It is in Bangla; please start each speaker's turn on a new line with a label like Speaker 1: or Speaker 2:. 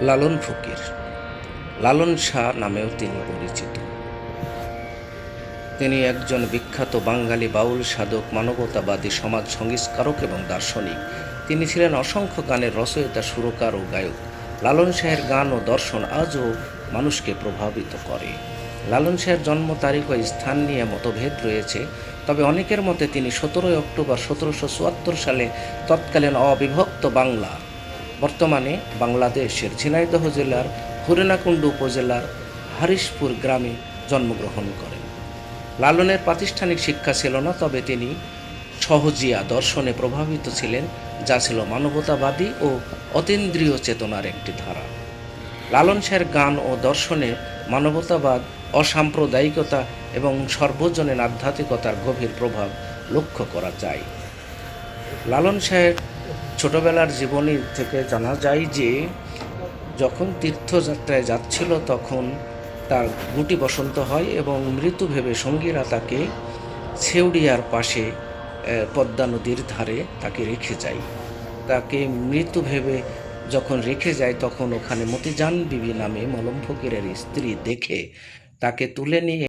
Speaker 1: লালন ফকির। লালন শাহ নামেও তিনি পরিচিত। তিনি একজন বিখ্যাত বাঙালি বাউল সাধক, মানবতাবাদী, সমাজ সংস্কারক এবং দার্শনিক। তিনি ছিলেন অসংখ্য গানের রচয়িতা, সুরকার ও গায়ক। লালন শাহের গান ও দর্শন আজও মানুষকে প্রভাবিত করে। লালন শাহের জন্ম তারিখ ও স্থান নিয়ে মতভেদ রয়েছে, তবে অনেকের মতে তিনি সতেরোই অক্টোবর সতেরোশো চুয়াত্তর সালে তৎকালীন অবিভক্ত বাংলা বর্তমানে বাংলাদেশের ঝিনাইদহ জেলার হরিণাকুণ্ড উপজেলার হারিশপুর গ্রামে জন্মগ্রহণ করেন। লালনের প্রাতিষ্ঠানিক শিক্ষা ছিল না, তবে তিনি সহজিয়া দর্শনে প্রভাবিত ছিলেন, যা ছিল মানবতাবাদী ও অতীন্দ্রিয় চেতনার একটি ধারা। লালন শাহের গান ও দর্শনে মানবতাবাদ, অসাম্প্রদায়িকতা এবং সর্বজনীন আধ্যাত্মিকতার গভীর প্রভাব লক্ষ্য করা যায়। লালন শাহের ছোটবেলার জীবনী থেকে জানা যায় যে, যখন তীর্থযাত্রায় যাচ্ছিল তখন তার গুটি বসন্ত হয় এবং মৃত্যু ভেবে সঙ্গীরা তাকে ছেউড়িয়ার পাশে পদ্মা নদীর ধারে তাকে রেখে যায়। তাকে মৃত্যু ভেবে যখন রেখে যায় তখন ওখানে মতিজান বিবি নামে মলম ফকিরের স্ত্রী দেখে তাকে তুলে নিয়ে